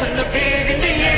and the beer's in the air.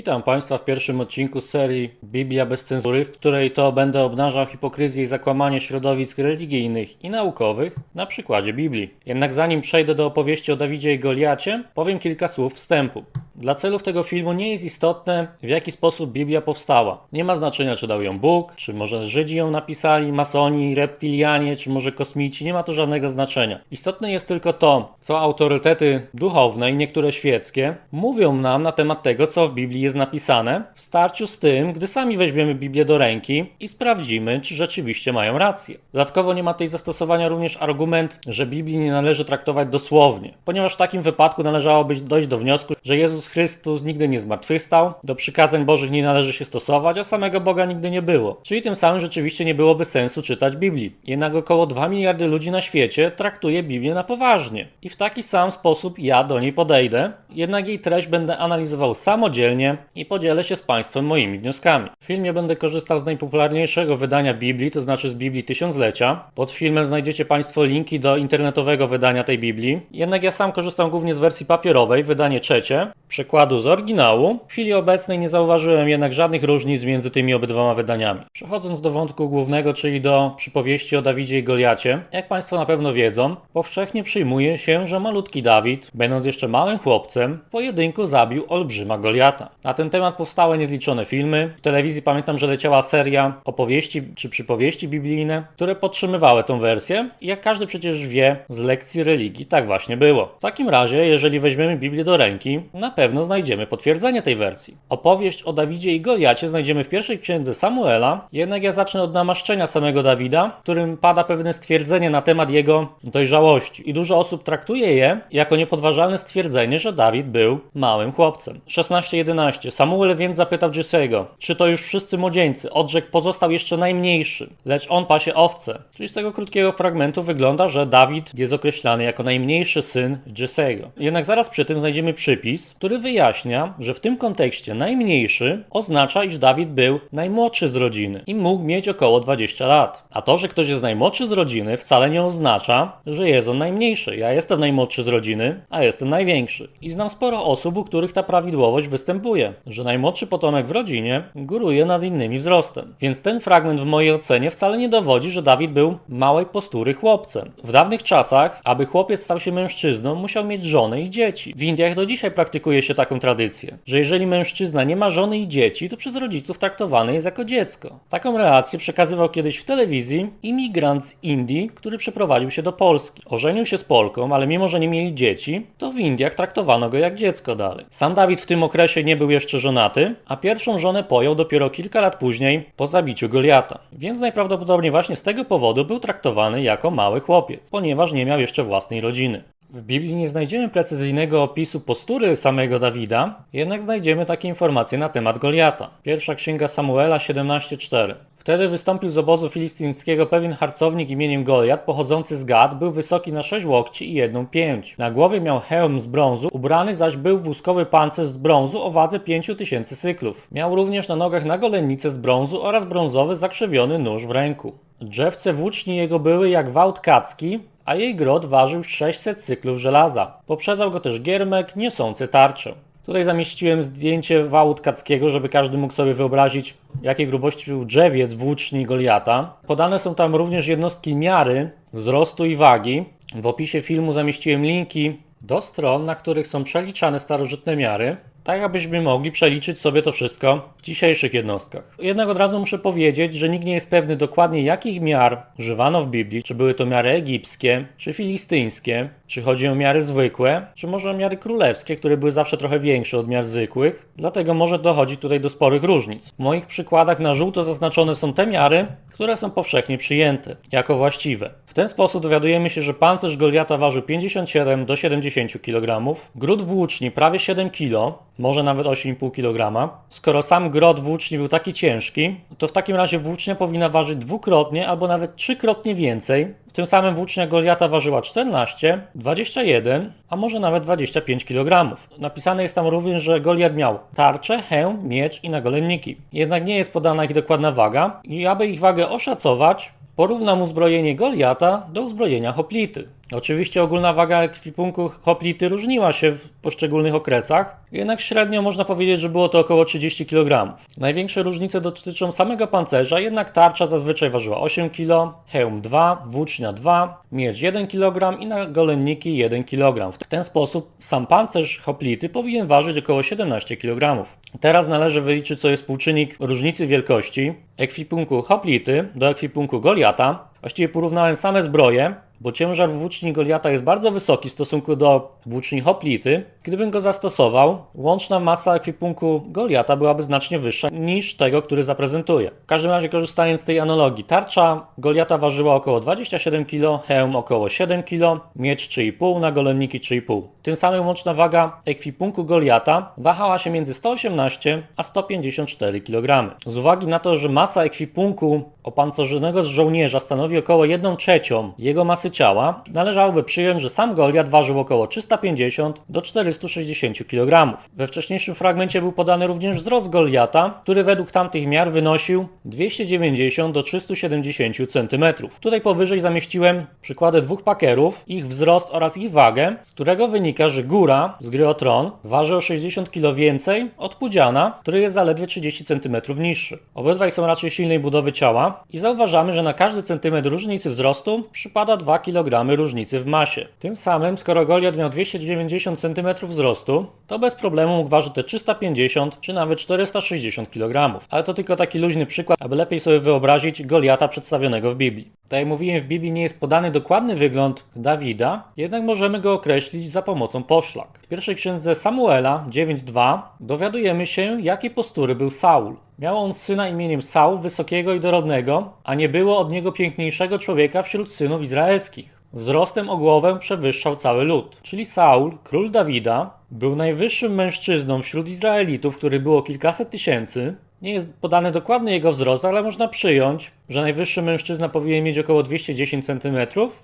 Witam Państwa w pierwszym odcinku serii Biblia bez cenzury, w której to będę obnażał hipokryzję i zakłamanie środowisk religijnych i naukowych na przykładzie Biblii. Jednak zanim przejdę do opowieści o Dawidzie i Goliacie, powiem kilka słów wstępu. Dla celów tego filmu nie jest istotne, w jaki sposób Biblia powstała. Nie ma znaczenia, czy dał ją Bóg, czy może Żydzi ją napisali, masoni, reptilianie, czy może kosmici, nie ma to żadnego znaczenia. Istotne jest tylko to, co autorytety duchowne i niektóre świeckie mówią nam na temat tego, co w Biblii jest napisane, w starciu z tym, gdy sami weźmiemy Biblię do ręki i sprawdzimy, czy rzeczywiście mają rację. Dodatkowo nie ma tutaj zastosowania również argument, że Biblii nie należy traktować dosłownie, ponieważ w takim wypadku należałoby dojść do wniosku, że Jezus Chrystus nigdy nie zmartwychwstał, do przykazań Bożych nie należy się stosować, a samego Boga nigdy nie było. Czyli tym samym rzeczywiście nie byłoby sensu czytać Biblii. Jednak około 2 miliardy ludzi na świecie traktuje Biblię na poważnie. I w taki sam sposób ja do niej podejdę, jednak jej treść będę analizował samodzielnie i podzielę się z Państwem moimi wnioskami. W filmie będę korzystał z najpopularniejszego wydania Biblii, to znaczy z Biblii Tysiąclecia. Pod filmem znajdziecie Państwo linki do internetowego wydania tej Biblii. Jednak ja sam korzystam głównie z wersji papierowej, wydanie trzecie, przekładu z oryginału. W chwili obecnej nie zauważyłem jednak żadnych różnic między tymi obydwoma wydaniami. Przechodząc do wątku głównego, czyli do przypowieści o Dawidzie i Goliacie, jak Państwo na pewno wiedzą, powszechnie przyjmuje się, że malutki Dawid, będąc jeszcze małym chłopcem, w pojedynku zabił olbrzyma Goliata. Na ten temat powstały niezliczone filmy. W telewizji pamiętam, że leciała seria opowieści czy przypowieści biblijne, które podtrzymywały tą wersję. I jak każdy przecież wie z lekcji religii, tak właśnie było. W takim razie, jeżeli weźmiemy Biblię do ręki, na pewno znajdziemy potwierdzenie tej wersji. Opowieść o Dawidzie i Goliacie znajdziemy w pierwszej księdze Samuela, jednak ja zacznę od namaszczenia samego Dawida, w którym pada pewne stwierdzenie na temat jego dojrzałości. I dużo osób traktuje je jako niepodważalne stwierdzenie, że Dawid był małym chłopcem. 16:11 Samuel więc zapytał Jesse'ego, czy to już wszyscy młodzieńcy? Odrzekł, pozostał jeszcze najmniejszy, lecz on pasie owce. Czyli z tego krótkiego fragmentu wygląda, że Dawid jest określany jako najmniejszy syn Jesse'ego. Jednak zaraz przy tym znajdziemy przypis, który wyjaśnia, że w tym kontekście najmniejszy oznacza, iż Dawid był najmłodszy z rodziny i mógł mieć około 20 lat. A to, że ktoś jest najmłodszy z rodziny wcale nie oznacza, że jest on najmniejszy. Ja jestem najmłodszy z rodziny, a jestem największy. I znam sporo osób, u których ta prawidłowość występuje, że najmłodszy potomek w rodzinie góruje nad innymi wzrostem. Więc ten fragment w mojej ocenie wcale nie dowodzi, że Dawid był małej postury chłopcem. W dawnych czasach, aby chłopiec stał się mężczyzną, musiał mieć żonę i dzieci. W Indiach do dzisiaj praktykuje się taką tradycję, że jeżeli mężczyzna nie ma żony i dzieci, to przez rodziców traktowany jest jako dziecko. Taką relację przekazywał kiedyś w telewizji imigrant z Indii, który przeprowadził się do Polski. Ożenił się z Polką, ale mimo, że nie mieli dzieci, to w Indiach traktowano go jak dziecko dalej. Sam Dawid w tym okresie nie był jeszcze żonaty, a pierwszą żonę pojął dopiero kilka lat później po zabiciu Goliata. Więc najprawdopodobniej właśnie z tego powodu był traktowany jako mały chłopiec, ponieważ nie miał jeszcze własnej rodziny. W Biblii nie znajdziemy precyzyjnego opisu postury samego Dawida, jednak znajdziemy takie informacje na temat Goliata. Pierwsza księga Samuela 17:4. Wtedy wystąpił z obozu filistyńskiego pewien harcownik imieniem Goliat, pochodzący z Gad, był wysoki na sześć łokci i jedną pięć. Na głowie miał hełm z brązu, ubrany zaś był w łuskowy pancerz z brązu o wadze pięciu tysięcy cyklów. Miał również na nogach nagolennicę z brązu oraz brązowy zakrzywiony nóż w ręku. Drzewce włóczni jego były jak wałt kacki, a jej grot ważył 600 cyklów żelaza. Poprzedzał go też giermek niosący tarczę. Tutaj zamieściłem zdjęcie wału tkackiego, żeby każdy mógł sobie wyobrazić, jakiej grubości był drzewiec włóczni Goliata. Podane są tam również jednostki miary, wzrostu i wagi. W opisie filmu zamieściłem linki do stron, na których są przeliczane starożytne miary, tak abyśmy mogli przeliczyć sobie to wszystko w dzisiejszych jednostkach. Jednak od razu muszę powiedzieć, że nikt nie jest pewny dokładnie jakich miar używano w Biblii, czy były to miary egipskie, czy filistyńskie, czy chodzi o miary zwykłe, czy może o miary królewskie, które były zawsze trochę większe od miar zwykłych, dlatego może dochodzić tutaj do sporych różnic. W moich przykładach na żółto zaznaczone są te miary, które są powszechnie przyjęte jako właściwe. W ten sposób dowiadujemy się, że pancerz Goliata ważył 57 do 70 kg, gród włóczni prawie 7 kg, może nawet 8,5 kg. Skoro sam grot włóczni był taki ciężki, to w takim razie włócznia powinna ważyć dwukrotnie albo nawet trzykrotnie więcej W tym samym włócznia Goliata ważyła 14, 21, a może nawet 25 kg. Napisane jest tam również, że Goliat miał tarczę, hełm, miecz i nagolenniki. Jednak nie jest podana ich dokładna waga i aby ich wagę oszacować, porównam uzbrojenie Goliata do uzbrojenia hoplity. Oczywiście ogólna waga ekwipunku hoplity różniła się w poszczególnych okresach, jednak średnio można powiedzieć, że było to około 30 kg. Największe różnice dotyczą samego pancerza, jednak tarcza zazwyczaj ważyła 8 kg, hełm 2, włócznia 2, miecz 1 kg i nagolenniki 1 kg. W ten sposób sam pancerz hoplity powinien ważyć około 17 kg. Teraz należy wyliczyć sobie współczynnik różnicy wielkości ekwipunku hoplity do ekwipunku Goliata. Właściwie porównałem same zbroje, bo ciężar włóczni Goliata jest bardzo wysoki w stosunku do włóczni Hoplity. Gdybym go zastosował, łączna masa ekwipunku Goliata byłaby znacznie wyższa niż tego, który zaprezentuję. W każdym razie korzystając z tej analogii, tarcza Goliata ważyła około 27 kg, hełm około 7 kg, miecz 3,5, nagolenniki 3,5. Tym samym łączna waga ekwipunku Goliata wahała się między 118 a 154 kg. Z uwagi na to, że masa ekwipunku opancerzonego z żołnierza stanowi około 1 trzecią jego masy ciała, należałoby przyjąć, że sam Goliat ważył około 350 do 460 kg. We wcześniejszym fragmencie był podany również wzrost Goliata, który według tamtych miar wynosił 290 do 370 cm. Tutaj powyżej zamieściłem przykłady dwóch pakerów, ich wzrost oraz ich wagę, z którego wynika, że góra z gry o Tron waży o 60 kg więcej od Pudziana, który jest zaledwie 30 cm niższy. Obydwaj są raczej silnej budowy ciała i zauważamy, że na każdy centymetr różnicy wzrostu przypada 2 kg różnicy w masie. Tym samym, skoro Goliat miał 290 cm wzrostu, to bez problemu mógł ważyć te 350 czy nawet 460 kg. Ale to tylko taki luźny przykład, aby lepiej sobie wyobrazić Goliata przedstawionego w Biblii. Tak jak mówiłem, w Biblii nie jest podany dokładny wygląd Dawida, jednak możemy go określić za pomocą poszlak. W pierwszej księdze Samuela 9.2 dowiadujemy się, jakiej postury był Saul. Miał on syna imieniem Saul, wysokiego i dorodnego, a nie było od niego piękniejszego człowieka wśród synów izraelskich. Wzrostem o głowę przewyższał cały lud. Czyli Saul, król Dawida, był najwyższym mężczyzną wśród Izraelitów, który było kilkaset tysięcy. Nie jest podany dokładny jego wzrost, ale można przyjąć, że najwyższy mężczyzna powinien mieć około 210 cm.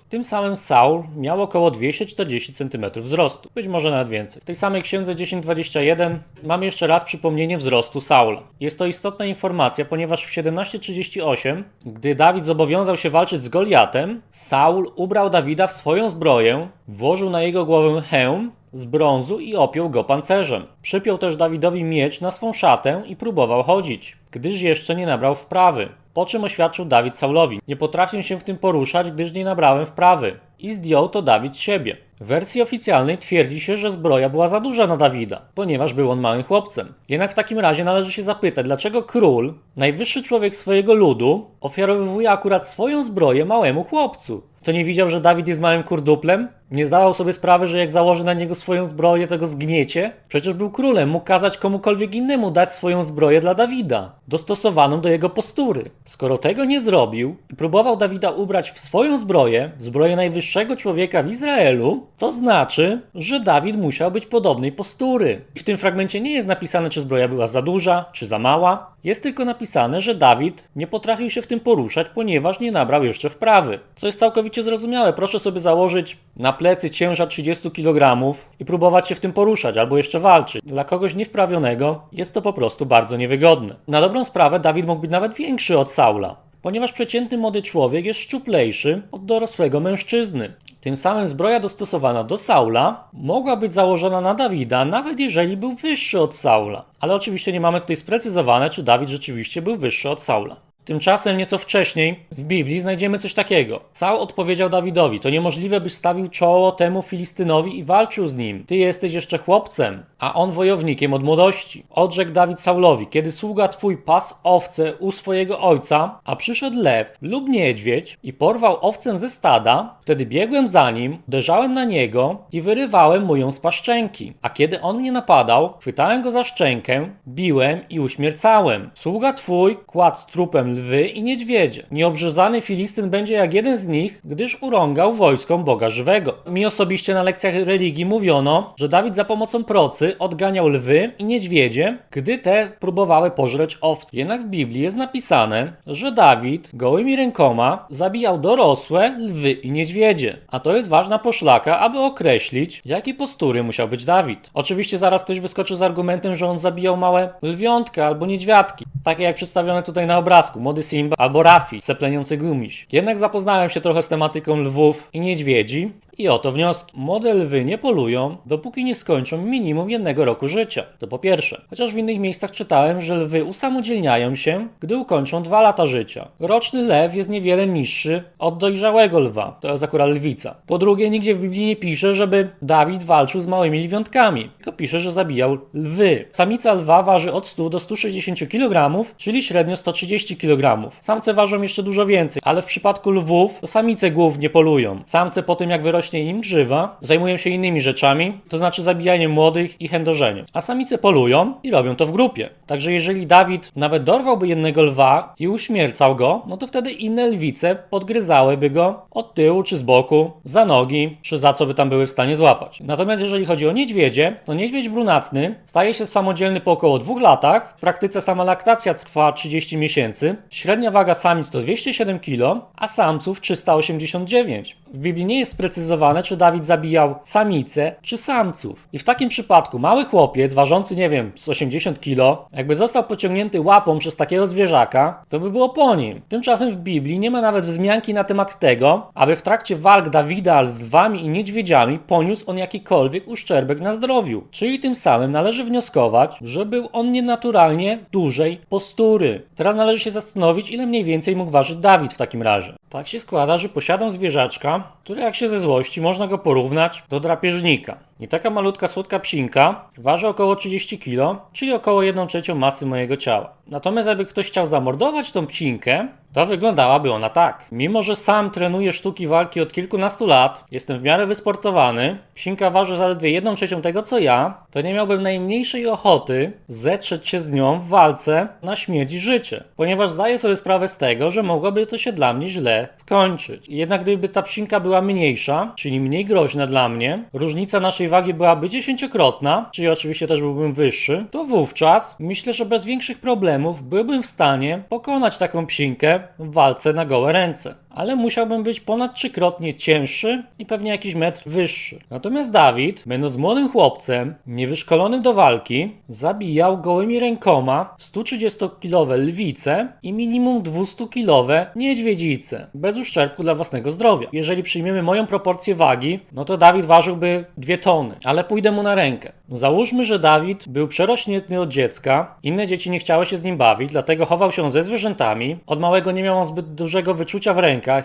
Tym samym Saul miał około 240 cm wzrostu, być może nawet więcej. W tej samej księdze 1021 mamy jeszcze raz przypomnienie wzrostu Saula. Jest to istotna informacja, ponieważ w 1738, gdy Dawid zobowiązał się walczyć z Goliatem, Saul ubrał Dawida w swoją zbroję, włożył na jego głowę hełm z brązu i opiął go pancerzem. Przypiął też Dawidowi miecz na swą szatę i próbował chodzić, gdyż jeszcze nie nabrał wprawy. Po czym oświadczył Dawid Saulowi: Nie potrafię się w tym poruszać, gdyż nie nabrałem wprawy. I zdjął to Dawid z siebie. W wersji oficjalnej twierdzi się, że zbroja była za duża na Dawida, ponieważ był on małym chłopcem. Jednak w takim razie należy się zapytać, dlaczego król, najwyższy człowiek swojego ludu, ofiarowuje akurat swoją zbroję małemu chłopcu? To nie widział, że Dawid jest małym kurduplem? Nie zdawał sobie sprawy, że jak założy na niego swoją zbroję, to go zgniecie? Przecież był królem, mógł kazać komukolwiek innemu dać swoją zbroję dla Dawida, dostosowaną do jego postury. Skoro tego nie zrobił i próbował Dawida ubrać w swoją zbroję, zbroję najwyższego człowieka w Izraelu, to znaczy, że Dawid musiał być podobnej postury. W tym fragmencie nie jest napisane, czy zbroja była za duża, czy za mała. Jest tylko napisane, że Dawid nie potrafił się w tym poruszać, ponieważ nie nabrał jeszcze wprawy. Co jest całkowicie zrozumiałe. Proszę sobie założyć na plecy ciężar 30 kg i próbować się w tym poruszać albo jeszcze walczyć. Dla kogoś niewprawionego jest to po prostu bardzo niewygodne. Na dobrą sprawę Dawid mógł być nawet większy od Saula, ponieważ przeciętny młody człowiek jest szczuplejszy od dorosłego mężczyzny. Tym samym zbroja dostosowana do Saula mogła być założona na Dawida, nawet jeżeli był wyższy od Saula. Ale oczywiście nie mamy tutaj sprecyzowane, czy Dawid rzeczywiście był wyższy od Saula. Tymczasem nieco wcześniej w Biblii znajdziemy coś takiego. Saul odpowiedział Dawidowi: To niemożliwe, byś stawił czoło temu Filistynowi i walczył z nim. Ty jesteś jeszcze chłopcem, a on wojownikiem od młodości. Odrzekł Dawid Saulowi: Kiedy sługa twój pas owce u swojego ojca, a przyszedł lew lub niedźwiedź i porwał owcę ze stada, wtedy biegłem za nim, uderzałem na niego i wyrywałem mu ją z paszczęki. A kiedy on mnie napadał, chwytałem go za szczękę, biłem i uśmiercałem. Sługa twój kładł trupem lwy i niedźwiedzie. Nieobrzezany Filistyn będzie jak jeden z nich, gdyż urągał wojskom Boga żywego. Mi osobiście na lekcjach religii mówiono, że Dawid za pomocą procy odganiał lwy i niedźwiedzie, gdy te próbowały pożreć owce. Jednak w Biblii jest napisane, że Dawid gołymi rękoma zabijał dorosłe lwy i niedźwiedzie. A to jest ważna poszlaka, aby określić, jakiej postury musiał być Dawid. Oczywiście zaraz ktoś wyskoczy z argumentem, że on zabijał małe lwiątka albo niedźwiadki, takie jak przedstawione tutaj na obrazku, młody Simba albo Rafi, sepleniący gumiś. Jednak zapoznałem się trochę z tematyką lwów i niedźwiedzi i oto wnioski. Młode lwy nie polują, dopóki nie skończą minimum jednego roku życia. To po pierwsze. Chociaż w innych miejscach czytałem, że lwy usamodzielniają się, gdy ukończą dwa lata życia. Roczny lew jest niewiele niższy od dojrzałego lwa. To jest akurat lwica. Po drugie, nigdzie w Biblii nie pisze, żeby Dawid walczył z małymi lwiątkami. Tylko pisze, że zabijał lwy. Samica lwa waży od 100 do 160 kg, czyli średnio 130 kg. Samce ważą jeszcze dużo więcej, ale w przypadku lwów to samice głównie polują. Samce po tym jak wyrośnie im grzywa, zajmują się innymi rzeczami, to znaczy zabijaniem młodych i chędożeniem. A samice polują i robią to w grupie. Także jeżeli Dawid nawet dorwałby jednego lwa i uśmiercał go, no to wtedy inne lwice podgryzałyby go od tyłu czy z boku, za nogi, czy za co by tam były w stanie złapać. Natomiast jeżeli chodzi o niedźwiedzie, to niedźwiedź brunatny staje się samodzielny po około dwóch latach. W praktyce sama laktacja trwa 30 miesięcy. Średnia waga samic to 207 kg, a samców 389. W Biblii nie jest sprecyzowane, czy Dawid zabijał samice czy samców. I w takim przypadku mały chłopiec, ważący, nie wiem, z 80 kg, jakby został pociągnięty łapą przez takiego zwierzaka, to by było po nim. Tymczasem w Biblii nie ma nawet wzmianki na temat tego, aby w trakcie walk Dawida z lwami i niedźwiedziami poniósł on jakikolwiek uszczerbek na zdrowiu. Czyli tym samym należy wnioskować, że był on nienaturalnie dużej postury. Teraz należy się zastanowić, ile mniej więcej mógł ważyć Dawid w takim razie. Tak się składa, że posiadam zwierzaczka, które jak się ze złości można go porównać do drapieżnika. I taka malutka słodka psinka waży około 30 kg, czyli około 1 trzecią masy mojego ciała. Natomiast jakby ktoś chciał zamordować tą psinkę, to wyglądałaby ona tak. Mimo, że sam trenuję sztuki walki od kilkunastu lat, jestem w miarę wysportowany, psinka waży zaledwie 1 trzecią tego co ja, to nie miałbym najmniejszej ochoty zetrzeć się z nią w walce na śmierć i życie. Ponieważ zdaję sobie sprawę z tego, że mogłoby to się dla mnie źle skończyć. Jednak gdyby ta psinka była mniejsza, czyli mniej groźna dla mnie, różnica naszej wagi byłaby dziesięciokrotna, czyli oczywiście też byłbym wyższy, to wówczas myślę, że bez większych problemów byłbym w stanie pokonać taką psinkę w walce na gołe ręce. Ale musiałbym być ponad trzykrotnie cięższy i pewnie jakiś metr wyższy. Natomiast Dawid, będąc młodym chłopcem, niewyszkolonym do walki, zabijał gołymi rękoma 130-kilowe lwice i minimum 200-kilowe niedźwiedzice, bez uszczerbku dla własnego zdrowia. Jeżeli przyjmiemy moją proporcję wagi, no to Dawid ważyłby 2 tony, ale pójdę mu na rękę. Załóżmy, że Dawid był przerośniętny od dziecka, inne dzieci nie chciały się z nim bawić, dlatego chował się ze zwierzętami. Od małego nie miał on zbyt dużego wyczucia w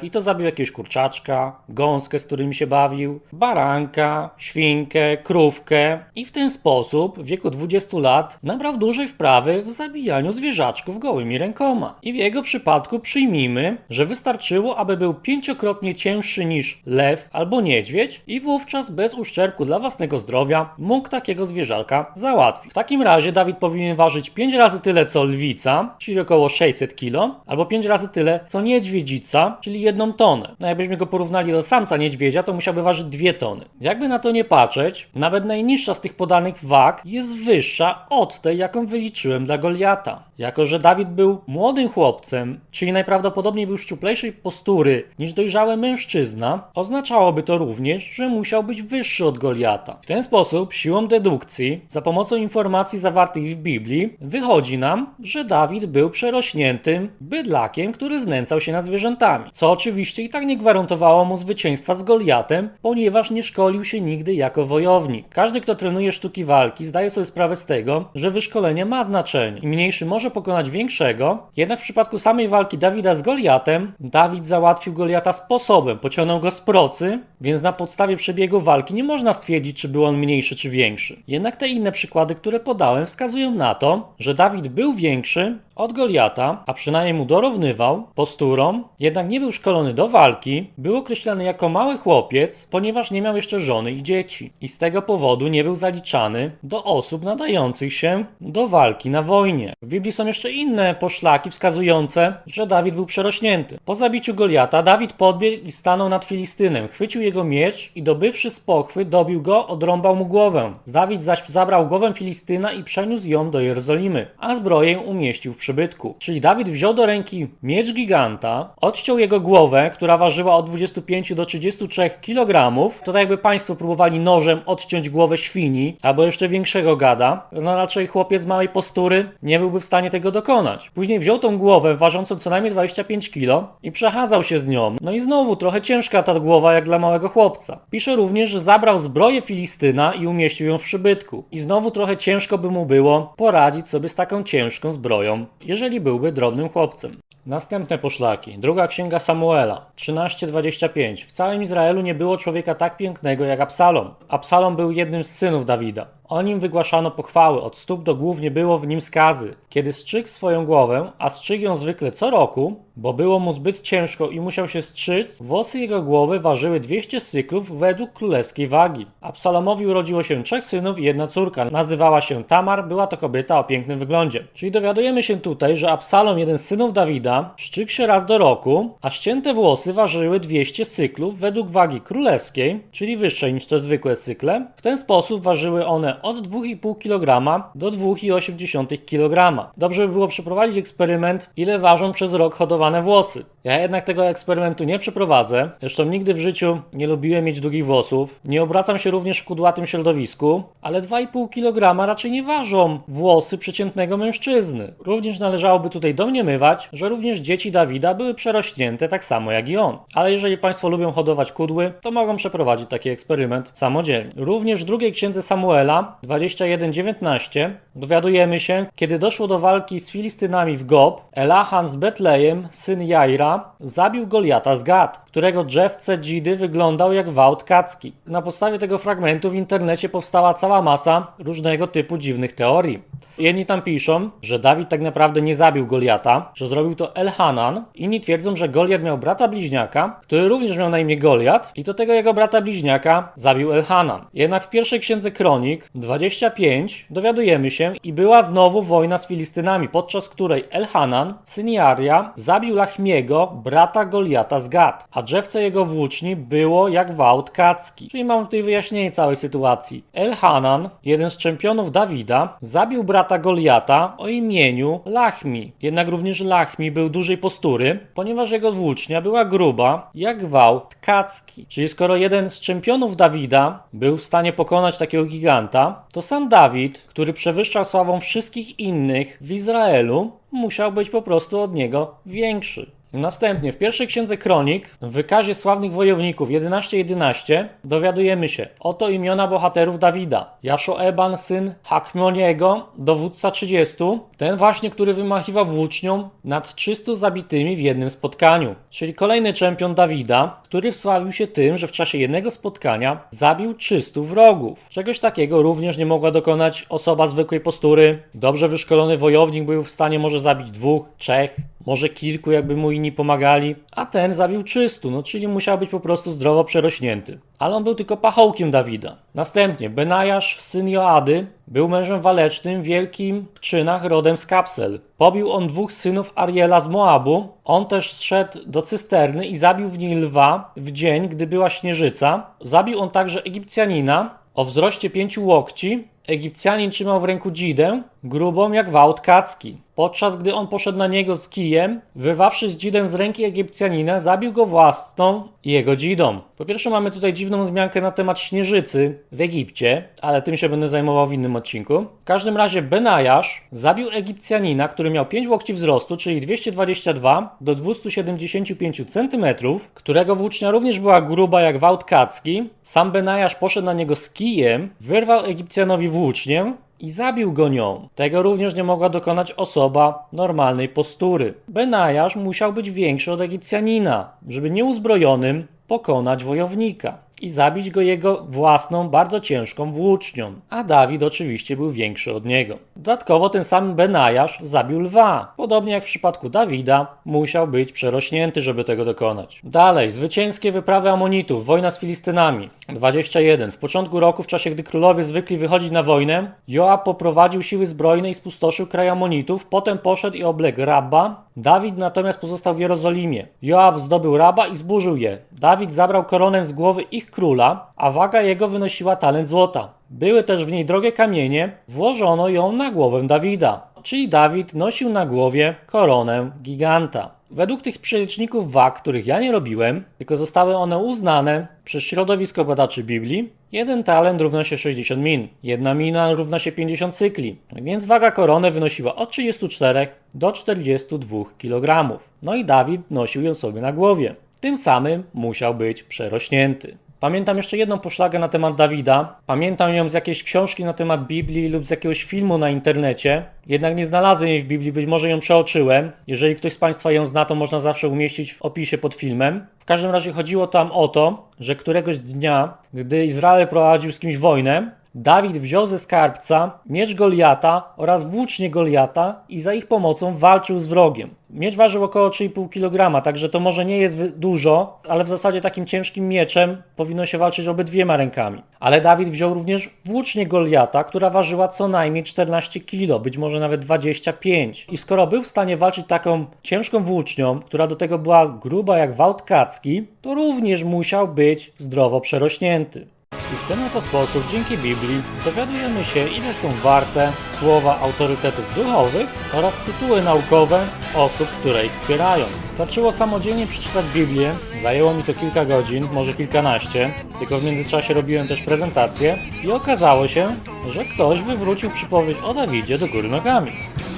i to zabił jakiegoś kurczaczka, gąskę, z którymi się bawił, baranka, świnkę, krówkę i w ten sposób w wieku 20 lat nabrał dużej wprawy w zabijaniu zwierzaczków gołymi rękoma. I w jego przypadku przyjmijmy, że wystarczyło, aby był pięciokrotnie cięższy niż lew albo niedźwiedź i wówczas bez uszczerbku dla własnego zdrowia mógł takiego zwierzalka załatwić. W takim razie Dawid powinien ważyć 5 razy tyle co lwica, czyli około 600 kg, albo 5 razy tyle co niedźwiedzica, czyli 1 tonę. No jakbyśmy go porównali do samca niedźwiedzia, to musiałby ważyć 2 tony. Jakby na to nie patrzeć, nawet najniższa z tych podanych wag jest wyższa od tej, jaką wyliczyłem dla Goliata. Jako, że Dawid był młodym chłopcem, czyli najprawdopodobniej był szczuplejszej postury niż dojrzały mężczyzna, oznaczałoby to również, że musiał być wyższy od Goliata. W ten sposób, siłą dedukcji, za pomocą informacji zawartych w Biblii, wychodzi nam, że Dawid był przerośniętym bydlakiem, który znęcał się nad zwierzętami. Co oczywiście i tak nie gwarantowało mu zwycięstwa z Goliatem, ponieważ nie szkolił się nigdy jako wojownik. Każdy, kto trenuje sztuki walki, zdaje sobie sprawę z tego, że wyszkolenie ma znaczenie i mniejszy może pokonać większego. Jednak w przypadku samej walki Dawida z Goliatem, Dawid załatwił Goliata sposobem, pociągnął go z procy, więc na podstawie przebiegu walki nie można stwierdzić, czy był on mniejszy czy większy. Jednak te inne przykłady, które podałem, wskazują na to, że Dawid był większy od Goliata, a przynajmniej mu dorównywał posturą, jednak nie był szkolony do walki, był określany jako mały chłopiec, ponieważ nie miał jeszcze żony i dzieci. I z tego powodu nie był zaliczany do osób nadających się do walki na wojnie. W Biblii Biblii są jeszcze inne poszlaki wskazujące, że Dawid był przerośnięty. Po zabiciu Goliata Dawid podbiegł i stanął nad Filistynem. Chwycił jego miecz i dobywszy z pochwy, dobił go, odrąbał mu głowę. Dawid zaś zabrał głowę Filistyna i przeniósł ją do Jerozolimy, a zbroję umieścił w przybytku. Czyli Dawid wziął do ręki miecz giganta, odciął jego głowę, która ważyła od 25 do 33 kg. To tak jakby państwo próbowali nożem odciąć głowę świni, albo jeszcze większego gada. No raczej chłopiec małej postury nie byłby w stanie tego dokonać. Później wziął tą głowę ważącą co najmniej 25 kg i przechadzał się z nią. No i znowu trochę ciężka ta głowa jak dla małego chłopca. Pisze również, że zabrał zbroję Filistyna i umieścił ją w przybytku. I znowu trochę ciężko by mu było poradzić sobie z taką ciężką zbroją, jeżeli byłby drobnym chłopcem. Następne poszlaki. Druga księga Samuela 13:25. W całym Izraelu nie było człowieka tak pięknego jak Absalom. Absalom był jednym z synów Dawida. O nim wygłaszano pochwały, od stóp do głów nie było w nim skazy. Kiedy strzygł swoją głowę, a strzygł ją zwykle co roku, bo było mu zbyt ciężko i musiał się strzyc, włosy jego głowy ważyły 200 cyklów według królewskiej wagi. Absalomowi urodziło się trzech synów i jedna córka. Nazywała się Tamar, była to kobieta o pięknym wyglądzie. Czyli dowiadujemy się tutaj, że Absalom, jeden z synów Dawida, strzygł się raz do roku, a ścięte włosy ważyły 200 cyklów według wagi królewskiej, czyli wyższej niż te zwykłe cykle. W ten sposób ważyły one od 2,5 kg do 2,8 kg. Dobrze by było przeprowadzić eksperyment, ile ważą przez rok hodowane włosy. Ja jednak tego eksperymentu nie przeprowadzę. Zresztą nigdy w życiu nie lubiłem mieć długich włosów. Nie obracam się również w kudłatym środowisku, ale 2,5 kg raczej nie ważą włosy przeciętnego mężczyzny. Również należałoby tutaj domniemywać, że również dzieci Dawida były przerośnięte tak samo jak i on. Ale jeżeli Państwo lubią hodować kudły, to mogą przeprowadzić taki eksperyment samodzielnie. Również w drugiej księdze Samuela 21:19 dowiadujemy się, kiedy doszło do walki z Filistynami w Gob, Elachan z Betlejem, syn Jaira, zabił Goliata z Gad, którego drzewce dzidy wyglądał jak wał tkacki. Na podstawie tego fragmentu w internecie powstała cała masa różnego typu dziwnych teorii. Jedni tam piszą, że Dawid tak naprawdę nie zabił Goliata, że zrobił to Elhanan. Inni twierdzą, że Goliat miał brata bliźniaka, który również miał na imię Goliat i do tego jego brata bliźniaka zabił Elhanan. Jednak w pierwszej księdze Kronik 25 dowiadujemy się i była znowu wojna z Filistynami, podczas której Elhanan, syn Jaria, zabił Lachmiego, brata Goliata z Gad, a drzewce jego włóczni było jak wał tkacki. Czyli mam tutaj wyjaśnienie całej sytuacji. Elhanan, jeden z czempionów Dawida, zabił brata Goliata o imieniu Lachmi. Jednak również Lachmi był dużej postury, ponieważ jego włócznia była gruba jak wał tkacki. Czyli skoro jeden z czempionów Dawida był w stanie pokonać takiego giganta, to sam Dawid, który przewyższał sławą wszystkich innych w Izraelu, musiał być po prostu od niego większy. Następnie w pierwszej księdze Kronik, w wykazie sławnych wojowników 11.11 dowiadujemy się oto imiona bohaterów Dawida. Jaszoeban, syn Hakmoniego, dowódca 30, ten właśnie, który wymachiwał włócznią nad 300 zabitymi w jednym spotkaniu. Czyli kolejny czempion Dawida, który wsławił się tym, że w czasie jednego spotkania zabił 300 wrogów. Czegoś takiego również nie mogła dokonać osoba zwykłej postury. Dobrze wyszkolony wojownik był w stanie może zabić dwóch, trzech, może kilku, jakby mu inni pomagali, a ten zabił 300, no czyli musiał być po prostu zdrowo przerośnięty. Ale on był tylko pachołkiem Dawida. Następnie Benajasz, syn Joady, był mężem walecznym, wielkim w czynach rodem z Kapsel. Pobił on dwóch synów Ariela z Moabu. On też zszedł do cysterny i zabił w niej lwa w dzień, gdy była śnieżyca. Zabił on także Egipcjanina o wzroście pięciu łokci. Egipcjanin trzymał w ręku dzidę, grubą jak wał tkacki. Podczas gdy on poszedł na niego z kijem, wyrwawszy z dzidę z ręki Egipcjanina, zabił go własną jego dzidą. Po pierwsze mamy tutaj dziwną wzmiankę na temat śnieżycy w Egipcie, ale tym się będę zajmował w innym odcinku. W każdym razie Benajasz zabił Egipcjanina, który miał 5 łokci wzrostu, czyli 222 do 275 cm, którego włócznia również była gruba jak wał tkacki. Sam Benajasz poszedł na niego z kijem, wyrwał Egipcjanowi włócznię, i zabił go nią. Tego również nie mogła dokonać osoba normalnej postury. Benajasz musiał być większy od Egipcjanina, żeby nieuzbrojonym pokonać wojownika. I zabić go jego własną, bardzo ciężką włócznią. A Dawid oczywiście był większy od niego. Dodatkowo ten sam Benajasz zabił lwa. Podobnie jak w przypadku Dawida, musiał być przerośnięty, żeby tego dokonać. Dalej, zwycięskie wyprawy Amonitów, wojna z Filistynami. 21. W początku roku, w czasie gdy królowie zwykli wychodzić na wojnę, Joab poprowadził siły zbrojne i spustoszył kraj Amonitów, potem poszedł i obległ Rabba. Dawid natomiast pozostał w Jerozolimie. Joab zdobył Rabba i zburzył je. Dawid zabrał koronę z głowy ich króla, a waga jego wynosiła talent złota. Były też w niej drogie kamienie, włożono ją na głowę Dawida. Czyli Dawid nosił na głowie koronę giganta. Według tych przeliczników wag, których ja nie robiłem, tylko zostały one uznane przez środowisko badaczy Biblii, jeden talent równa się 60 min, jedna mina równa się 50 cykli, więc waga korony wynosiła od 34 do 42 kg. No i Dawid nosił ją sobie na głowie. Tym samym musiał być przerośnięty. Pamiętam jeszcze jedną poszlagę na temat Dawida. Pamiętam ją z jakiejś książki na temat Biblii lub z jakiegoś filmu na internecie. Jednak nie znalazłem jej w Biblii, być może ją przeoczyłem. Jeżeli ktoś z Państwa ją zna, to można zawsze umieścić w opisie pod filmem. W każdym razie chodziło tam o to, że któregoś dnia, gdy Izrael prowadził z kimś wojnę, Dawid wziął ze skarbca miecz Goliata oraz włócznie Goliata i za ich pomocą walczył z wrogiem. Miecz ważył około 3,5 kg, także to może nie jest dużo, ale w zasadzie takim ciężkim mieczem powinno się walczyć obydwiema rękami. Ale Dawid wziął również włócznie Goliata, która ważyła co najmniej 14 kg, być może nawet 25. I skoro był w stanie walczyć taką ciężką włócznią, która do tego była gruba jak wałt kacki, to również musiał być zdrowo przerośnięty. I w ten oto sposób, dzięki Biblii, dowiadujemy się, ile są warte słowa autorytetów duchowych oraz tytuły naukowe osób, które ich wspierają. Wystarczyło samodzielnie przeczytać Biblię, zajęło mi to kilka godzin, może kilkanaście, tylko w międzyczasie robiłem też prezentację i okazało się, że ktoś wywrócił przypowieść o Dawidzie do góry nogami.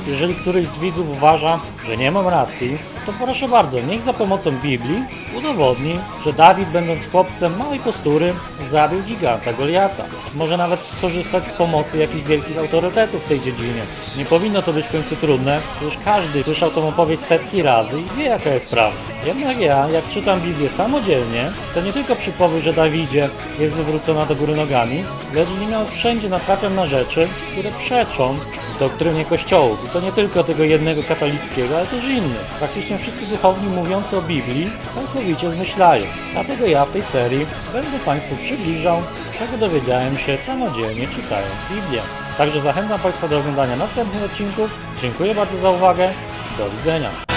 Jeżeli któryś z widzów uważa, że nie mam racji, to proszę bardzo, niech za pomocą Biblii udowodni, że Dawid, będąc chłopcem małej postury, zabił giganta Goliata. Może nawet skorzystać z pomocy jakichś wielkich autorytetów w tej dziedzinie. Nie powinno to być w końcu trudne, gdyż każdy słyszał tą opowieść setki razy i wie jaka jest prawda. Jednak ja, jak czytam Biblię samodzielnie, to nie tylko przypowieść, że Dawidzie jest wywrócona do góry nogami, lecz niemal wszędzie natrafiam na rzeczy, które przeczą doktrynie kościołów. I to nie tylko tego jednego katolickiego, ale też innych. Praktycznie wszyscy duchowni mówiący o Biblii całkowicie zmyślają. Dlatego ja w tej serii będę Państwu przybliżał, czego dowiedziałem się samodzielnie czytając Biblię. Także zachęcam Państwa do oglądania następnych odcinków. Dziękuję bardzo za uwagę. Do widzenia.